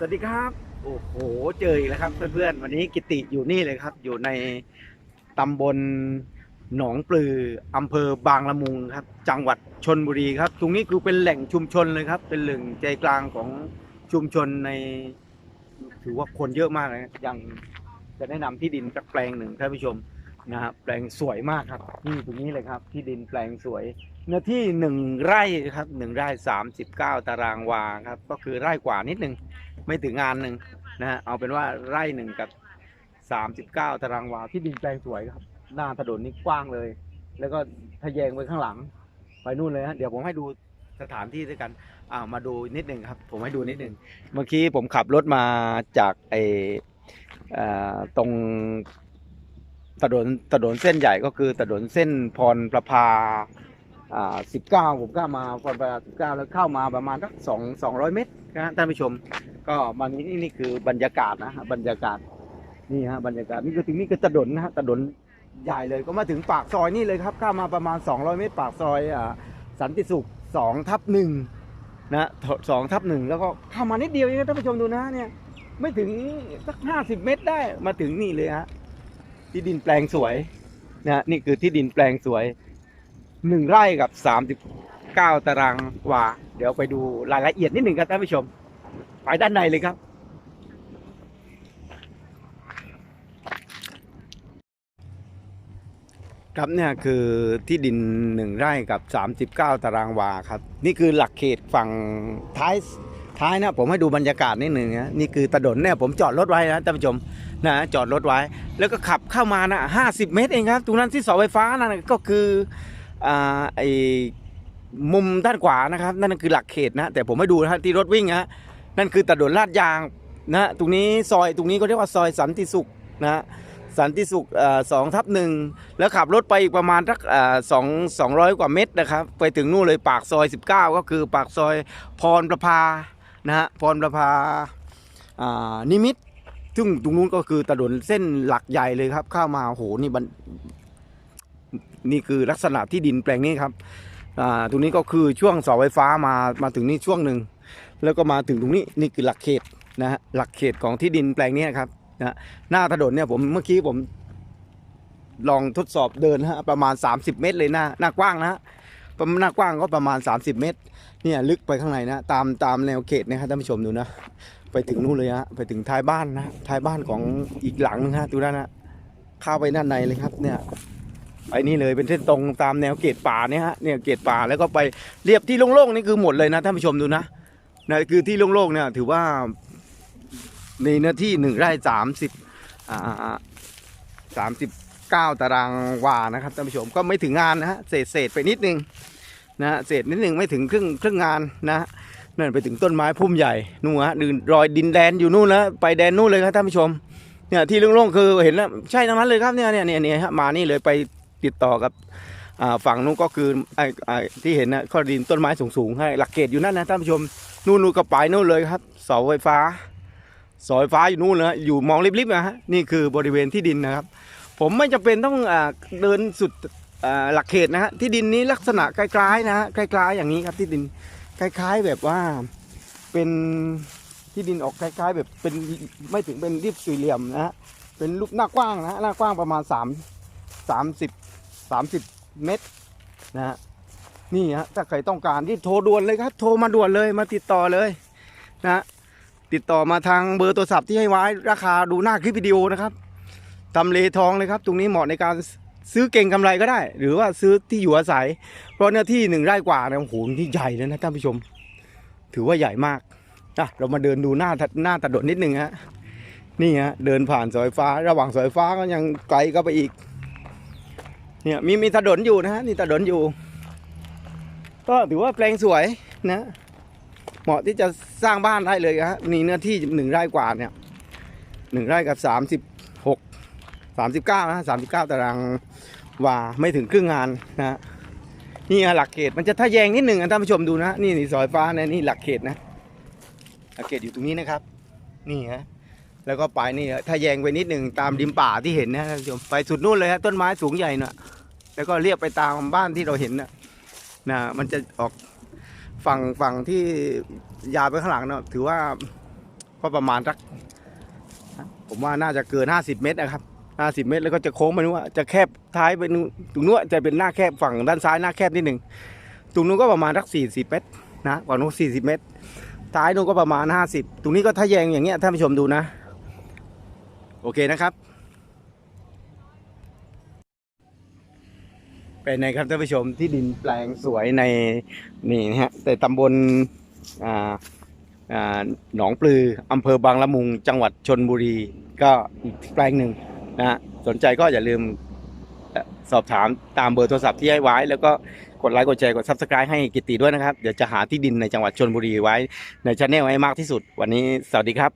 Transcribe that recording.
สวัสดีครับ โอ้โห เจออีกแล้วครับ เพื่อนๆ วันนี้กิติอยู่นี่เลยครับ อยู่ในตำบลหนองปลืออำเภอบางละมุงครับ จังหวัดชนบุรีครับ ตรงนี้คือเป็นแหล่งชุมชนเลยครับ เป็นแหล่งใจกลางของชุมชนใน ถือว่าคนเยอะมากเลยนะยังจะแนะนำที่ดินสักแปลงหนึ่งท่านผู้ชม นะครับแปลงสวยมากครับนี่ตรงนี้เลยครับ ที่ดินแปลงสวย เนื้อที่หนึ่งไร่ครับหนึ่งไร่สามสิบเก้าตารางวาครับ ก็คือไร่กว่านิดนึงไม่ถึงงานหนึ่งนะฮะเอาเป็นว่าไร่หนึ่งกับสามสิบเก้าตารางวาที่ดินแปลงสวยครับ หน้าถนนนี่กว้างเลย แล้วก็ทะแยงไปข้างหลัง ไปนู่นเลยฮะเดี๋ยวผมให้ดูสถานที่ด้วยกันอ่ามาดูนิดหนึ่งครับ ผมให้ดูนิดหนึ่งเมื่อกี้ผมขับรถมาจากไออตรง ถนนถนนเส้นใหญ่ก็คือถนนเส้นพรประภาอ่าสิบเก้าผมก็มาพอไปสิบเก้าแล้วเข้ามาประมาณสักสองสองร้อยเมตรนะท่านผู้ชม ก็มานี่นี่นี่คือบรรยากาศนะฮะบรรยากาศนี่ฮะบรรยากาศนี่คือถึงนี่คือถนนนะฮะถนนใหญ่เลยก็มาถึงปากซอยนี่เลยครับเข้ามาประมาณ 200 เมตรปากซอยอ่าสันติสุข2ทับหนึ่งนะสองทับหนึ่งแล้วก็เข้ามานิดเดียวเองนะท่านผู้ชมดูนะเนี่ยไม่ถึงสักห้าสิบเมตรได้มาถึงนี่เลยฮะ ที่ดินแปลงสวยนะนี่คือที่ดินแปลงสวยหนึ่งไร่กับสามสิบเก้าตารางวาเดี๋ยวไปดูรายละเอียดนิดหนึ่งครับท่านผู้ชม ไปด้านในเลยครับ ครับเนี่ยคือที่ดินหนึ่งไร่กับ39ตารางวาครับ นี่คือหลักเขตฝั่งท้าย ท้ายนะผมให้ดูบรรยากาศนิดหนึ่งนะนี่คือถนนเนี่ยผมจอดรถไว้นะท่านผู้ชมนะจอดรถไว้ แล้วก็ขับเข้ามานะ50เมตรเองครับตรงนั้นที่เสาไฟฟ้านั่นก็คืออ่าไอมุมด้านขวานะครับ นั่นคือหลักเขตนะ แต่ผมไม่ดูนะที่รถวิ่งนะนั่นคือถนนลาดยางนะตรงนี้ซอยตรงนี้ก็เรียกว่าซอยสันติสุขนะสันติสุขสองทับหนึ่งแล้วขับรถไปอีกประมาณสักสองสองร้อยกว่าเมตรนะครับ ไปถึงนู่นเลยปากซอย 19 ก็คือปากซอยพรประภา นะฮะพรประภาอ่านิมิตซึ่งตรงนู้นก็คือถนนเส้นหลักใหญ่เลยครับ เข้ามาโหนี่บันนี่คือลักษณะที่ดินแปลงนี้ครับอ่าตรงนี้ก็คือช่วงเสาไฟฟ้ามามาถึงนี่ช่วงหนึ่งแล้วก็มาถึงตรงนี้นี่คือหลักเขตนะฮะหลักเขตของที่ดินแปลงนี้ครับนะหน้าถนนเนี่ยผมเมื่อกี้ผมลองทดสอบเดินฮะประมาณ 30 เมตรเลยหน้าหน้ากว้างนะฮะ หน้ากว้างก็ประมาณ 30 เมตร เนี่ยลึกไปข้างในนะ ตามตามแนวเขตนะครับท่านผู้ชมดูนะ ไปถึงนู่นเลยฮะ ไปถึงท้ายบ้านนะ ท้ายบ้านของอีกหลังนึงฮะดูด้านนะ เข้าไปด้านในเลยครับ เนี่ย ไปนี่เลยเป็นเส้นตรงตามแนวเกตป่าเนี่ยฮะ เนี่ยเกตป่าแล้วก็ไปเรียบที่โล่งๆนี่คือหมดเลยนะท่านผู้ชมดูนะนะคือที่โล่งๆเนี่ยถือว่าในเนื้อที่หนึ่งไร่สามสิบอ่าสามสิบ เก้าตารางวานะครับท่านผู้ชมก็ไม่ถึงงานนะฮะเศษเศษไปนิดนึงนะฮะเศษนิดนึงไม่ถึงครึ่งครึ่งงานนะนั่นไปถึงต้นไม้พุ่มใหญ่นู่นฮะดินรอยดินแดนอยู่นู่นแล้วไปแดนนู่นเลยครับท่านผู้ชมเนี่ยที่โล่งๆคือเห็นแล้วใช่ทั้งนั้นเลยครับเนี่ยเนี่ยเนี่ยเนี่ยฮะมานี่เลยไปติดต่อกับฝั่งนู้นก็คือไอ้ที่เห็นนะข้อดินต้นไม้สูงๆให้หลักเกตอยู่นั่นนะท่านผู้ชมนู่นนู่นก็ไปนู่นเลยครับเสาไฟฟ้าเสาไฟฟ้าอยู่นู่นเลยอยู่มองริบๆนะฮะนี่คือบริเวณที่ดินนะครับ ผมไม่จำเป็นต้องอเดินสุดหลักเขตนะฮะที่ดินนี้ลักษณะคล้ายๆนะฮะคล้ายๆ อย่างนี้ครับที่ดินคล้าย ๆแบบว่าเป็นที่ดินออกคล้ายๆ แบบเป็นไม่ถึงเป็นรีบสี่เหลี่ยมนะฮะเป็นลูกหน้ากว้างนะหน้ากว้างประมาณ3 30 30เมตรนะฮะนี่ฮะถ้าใครต้องการที่โทรด่วนเลยครับ โทรมาด่วนเลยมาติดต่อเลยนะฮะติดต่อมาทางเบอร์โทรศัพท์ที่ให้ไว้ราคาดูหน้าคลิปวิดีโอนะครับ ทำเลทองเลยครับ ตรงนี้เหมาะในการซื้อเก่งกำไรก็ได้ หรือว่าซื้อที่อยู่อาศัย เพราะเนื้อที่หนึ่งไร่กว่าเนี่ยโอ้โหที่ใหญ่เลยนะท่านผู้ชม ถือว่าใหญ่มากอะเรามาเดินดูหน้าหน้าถนนนิดหนึ่งฮะนี่ฮะเดินผ่านสาไฟฟ้า ระหว่างสาไฟฟ้าก็ยังไกลก็ไปอีก เนี่ยมีมีถนนอยู่นะฮะนี่ถนนอยู่ ก็ถือว่าแปลงสวยนะ เหมาะที่จะสร้างบ้านได้เลยฮะนี่เนื้อที่หนึ่งไร่กว่าเนี่ยหนึ่งไร่กับสามสิบหก สามสิบเก้านะสามสิบเก้าตารางวาไม่ถึงครึ่งงานนะนี่หลักเขตมันจะทะแยงนิดหนึ่งท่านผู้ชมดูนะนี่นี่สาไฟฟ้านะนี่หลักเขตนะหลักเขตอยู่ตรงนี้นะครับ นี่ฮะแล้วก็ไปนี่ถ้าแยงไปนิดหนึ่งตามริมป่าที่เห็นนะท่านผู้ชมไปสุดนู่นเลยฮะต้นไม้สูงใหญ่น่ะแล้วก็เรียบไปตามบ้านที่เราเห็นน่ะนะมันจะออกฝั่งฝั่งที่ยาวไปข้างหลังเนาะถือว่าก็ประมาณสักผมว่าน่าจะเกิน 50 เมตรนะครับ 50เมตรแล้วก็จะโค้งไปนู้นว่าจะแคบท้ายไปนู้นตรงนู้นจะเป็นหน้าแคบฝั่งด้านซ้ายหน้าแคบนิดหนึ่งตรงนู้นก็ประมาณสัก40เมตรนะฝั่งนู้น40เมตรท้ายนู้นก็ประมาณ50ตรงนี้ก็ถ้าแยงอย่างเงี้ยท่านผู้ชมดูนะ โอเคนะครับเป็นไงครับท่านผู้ชมที่ดินแปลงสวยในนี่นะฮะแต่ตำบลอ่าหนองปลืออำเภอบางละมุง จังหวัดชนบุรี ก็อีกแปลงหนึ่ง นะสนใจก็อย่าลืมสอบถามตามเบอร์โทรศัพท์ที่ให้ไว้ แล้วก็กดไลค์กดแชร์กด subscribe ให้กิตติด้วยนะครับ เดี๋ยวจะหาที่ดินในจังหวัดชนบุรีไว้ในช anel ให้มากที่สุด วันนี้สวัสดีครับ